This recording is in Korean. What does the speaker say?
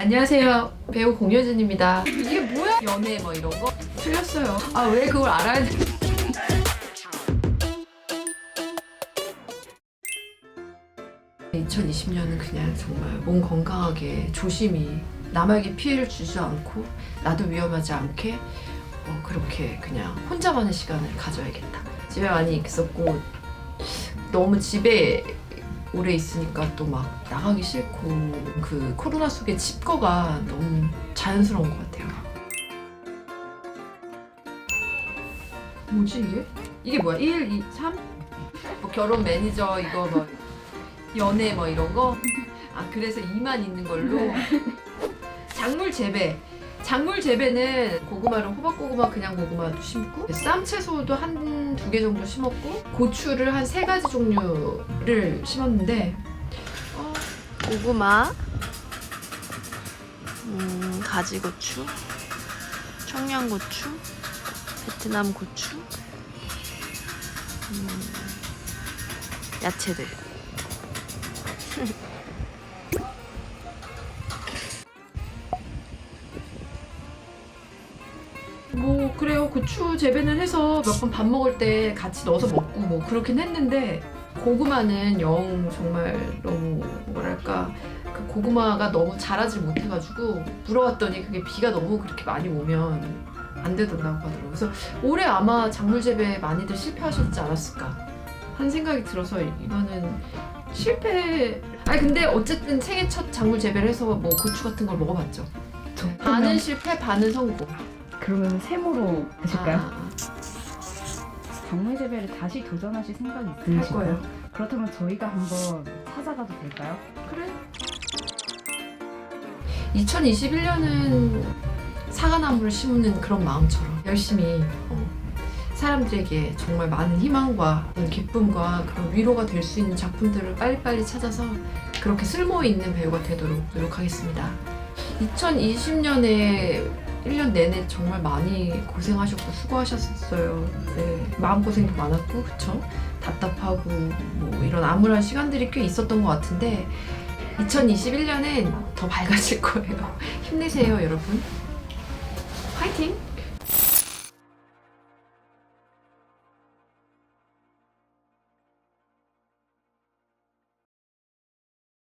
안녕하세요. 배우 공효진입니다. 이게 뭐야? 연애 뭐 이런 거? 틀렸어요. 아, 왜 그걸 알아야 돼? (2020년은) 그냥 정말 몸 건강하게 조심히 남에게 피해를 주지 않고 나도 위험하지 않게 어, 그렇게 그냥 혼자만의 시간을 가져야겠다 집에 많이 있었고 너무 집에 오래 있으니까 또 막 나가기 싫고 그 코로나 속의 집거가 너무 자연스러운 것 같아요. 뭐지 이게? 이게 뭐야? 1, 2, 3? 뭐 결혼 매니저 이거 뭐 연애 뭐 이런 거? 아 그래서 2만 있는 걸로 작물 재배 작물 재배는 고구마를 호박고구마 그냥 고구마도 심고 쌈 채소도 한 두 개 정도 심었고 고추를 한 세 가지 종류를 심었는데 어, 고구마, 음, 가지고추, 청양고추, 베트남 고추, 음, 야채들. 그래요. 고추 재배는 해서 몇 번 밥 먹을 때 같이 넣어서 먹고 뭐 그렇긴 했는데 고구마는 영 정말 너무 뭐랄까 그 고구마가 너무 자라질 못해가지고 물어봤더니 그게 비가 너무 그렇게 많이 오면 안 되던다고 하더라고요. 그래서 올해 아마 작물 재배 많이들 실패하셨지 않았을까 하는 생각이 들어서 이거는 실패. 아니 근데 어쨌든 생애 첫 작물 재배를 해서 뭐 고추 같은 걸 먹어봤죠. 반은 실패 반은 성공 그러면 세모로 하실까요? 아, 아, 작물 재배를 다시 도전하실 생각이 할? 거예요. 그렇다면 저희가 한번 찾아가도 될까요? 그래. 2021년은 사과나무를 심는 그런 마음처럼 열심히 어, 사람들에게 정말 많은 희망과 기쁨과 그런 위로가 될 수 있는 작품들을 빨리빨리 찾아서 그렇게 쓸모 있는 배우가 되도록 노력하겠습니다. 2020년에 1년 내내 정말 많이 고생하셨고 수고하셨어요. 네, 마음고생도 많았고, 그쵸? 답답하고, 뭐 이런 암울한 시간들이 꽤 있었던 것 같은데, 2021년엔 더 밝아질 거예요. 힘내세요, 여러분. 화이팅!